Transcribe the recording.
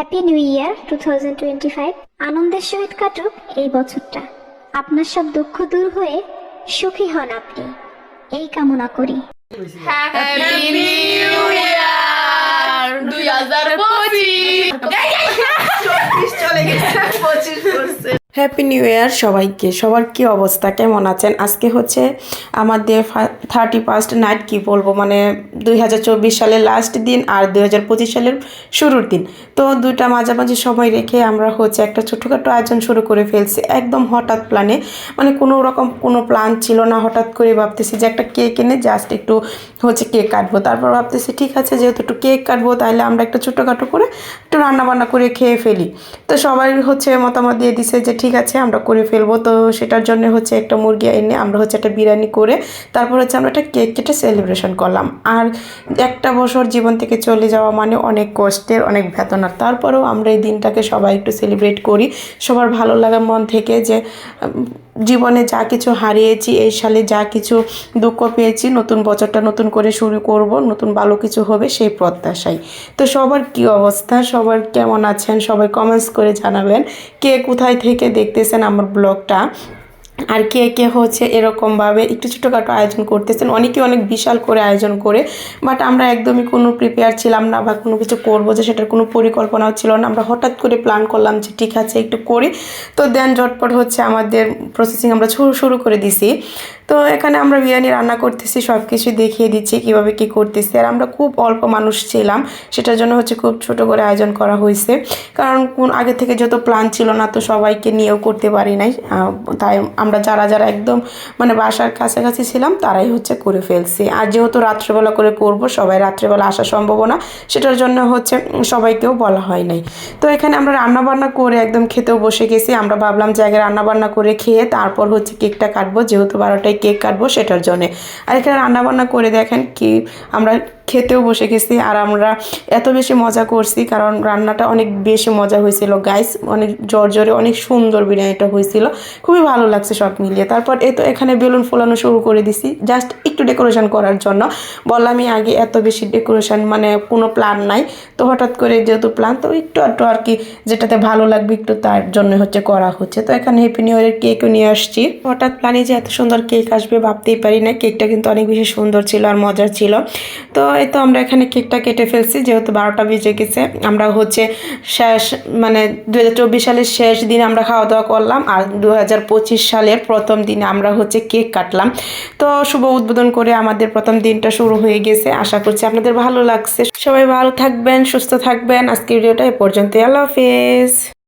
Happy new year two thousand twenty five আনন্দের সহিত কাটুক এই বছরটা। আপনার সব দুঃখ দূর হয়ে সুখী হন আপনি। এই কামনা করি। হ্যাপি নিউ ইয়ার দুই হাজার পঁচিশ। চলে গেছে পঁচিশ পড়ছে হ্যাপি নিউ ইয়ার সবাইকে। সবার কি অবস্থা? কেমন আছেন? আজকে হচ্ছে আমাদের থার্টি ফার্স্ট নাইট কি বলব? মানে দুই হাজার চব্বিশ সালের লাস্ট দিন আর দুই হাজার পঁচিশ সালের শুরুর দিন। তো দুইটা মাঝামাঝি সময় রেখে আমরা হচ্ছে একটা ছোটোখাটো আয়োজন শুরু করে ফেলছি। একদম হঠাৎ প্ল্যানে মানে কোনো রকম কোনো প্ল্যান ছিল না। হঠাৎ করে ভাবতেছি যে একটা কেক এনে জাস্ট একটু হচ্ছে কেক কাটবো। তারপর ভাবতেছি, ঠিক আছে, যেহেতু একটু কেক কাটবো তাহলে আমরা একটা ছোটোখাটো করে একটু রান্নাবান্না করে খেয়ে ফেলি। তো সবাই হচ্ছে মতামত দিয়ে দিছে যে ঠিক আছে, আমরা করে ফেলব। তো সেটার জন্য হচ্ছে একটা মুরগি এনে আমরা হচ্ছে একটা বিরিয়ানি করে, তারপর হচ্ছে আমরা একটা কেক কেটে সেলিব্রেশন করলাম। আর একটা বছর জীবন থেকে চলে যাওয়া মানে অনেক কষ্টের, অনেক বেতনার তারপরেও আমরা এই দিনটাকে সবাই একটু সেলিব্রেট করি। সবার ভালো লাগা মন থেকে যে জীবনে যা কিছু হারিয়েছি, এই সালে যা কিছু দুঃখ পেয়েছি, নতুন বছরটা নতুন করে শুরু করব, নতুন ভালো কিছু হবে সেই প্রত্যাশাই। তো সবার কি অবস্থা? সবার কেমন আছেন? সবাই কমেন্টস করে জানাবেন। কে কোথায় থেকে দেখতেছেন আমার ব্লগটা? আর কে কে হচ্ছে এরকমভাবে একটু ছোটোখাটো আয়োজন করতেছেন। অনেকে অনেক বিশাল করে আয়োজন করে বাট আমরা একদমই কোনো প্রিপেয়ার ছিলাম না বা কোনো কিছু করব যে সেটার কোনো পরিকল্পনাও ছিল না। আমরা হঠাৎ করে প্ল্যান করলাম যে ঠিক আছে একটু করি। তো দেন ঝটপট হচ্ছে আমাদের প্রসেসিং আমরা শুরু শুরু করে দিছি। তো এখানে আমরা বিরিয়ানি রান্না করতেছি সব কিছু দেখিয়ে দিচ্ছি কীভাবে কী করতেছি। আর আমরা খুব অল্প মানুষ ছিলাম, সেটার জন্য হচ্ছে খুব ছোট করে আয়োজন করা হয়েছে। কারণ কোন, আগে থেকে যত প্ল্যান ছিল না, তো সবাইকে নিয়েও করতে পারি নাই। তাই আমরা যারা যারা একদম মানে বাসার কাছাকাছি ছিলাম, তারাই হচ্ছে করে ফেলছি। আর যেহেতু রাত্রেবেলা করে করব, সবাই রাত্রেবেলা আসা সম্ভব না, সেটার জন্য হচ্ছে সবাইকেও বলা হয় নাই। তো এখানে আমরা রান্না বান্না করে একদম খেতেও বসে গেছি। আমরা ভাবলাম যে আগে রান্না বান্না করে খেয়ে তারপর হচ্ছে কেকটা কাটবো, যেহেতু বারোটায় কেক কাটবো সেটার জন্য। আর এখানে রান্নাবান্না করে দেখেন কি আমরা খেতেও বসে গেছি আর আমরা এত বেশি মজা করছি কারণ রান্নাটা অনেক বেশি মজা হয়েছিল। গাইস অনেক জোর জোরে অনেক সুন্দর বিরিয়ানিটা হয়েছিল। খুবই ভালো লাগছে সব মিলিয়ে। তারপর এই তো এখানে বেলুন ফোলানো শুরু করে দিছি। জাস্ট একটু ডেকোরেশন করার জন্য। বললামই আগে এত বেশি ডেকোরেশন মানে কোনো প্ল্যান নাই। তো হঠাৎ করে যেহেতু প্ল্যান তো একটু একটু আর কি যেটাতে ভালো লাগবে একটু তার জন্য হচ্ছে করা হচ্ছে। তো এখানে হ্যাপি নিউ ইয়ারের কেকও নিয়ে আসছি। হঠাৎ প্ল্যানে যে এত সুন্দর কেক আসবে ভাবতেই পারি না। কেকটা কিন্তু অনেক বেশি সুন্দর ছিল আর মজার ছিল। তো এই তো আমরা এখানে কেকটা কেটে ফেলছি, যেহেতু বারোটা বেজে গেছে। আমরা হচ্ছে শেষ মানে দু হাজার চব্বিশ সালের শেষ দিন আমরা খাওয়া দাওয়া করলাম আর দু সালের প্রথম দিনে আমরা হচ্ছে কেক কাটলাম। তো শুভ উদ্বোধন করে আমাদের প্রথম দিনটা শুরু হয়ে গেছে। আশা করছি আপনাদের ভালো লাগছে। সবাই ভালো থাকবেন, সুস্থ থাকবেন। আজকের ভিডিওটা এ পর্যন্ত আল্লাহ হাফেজ।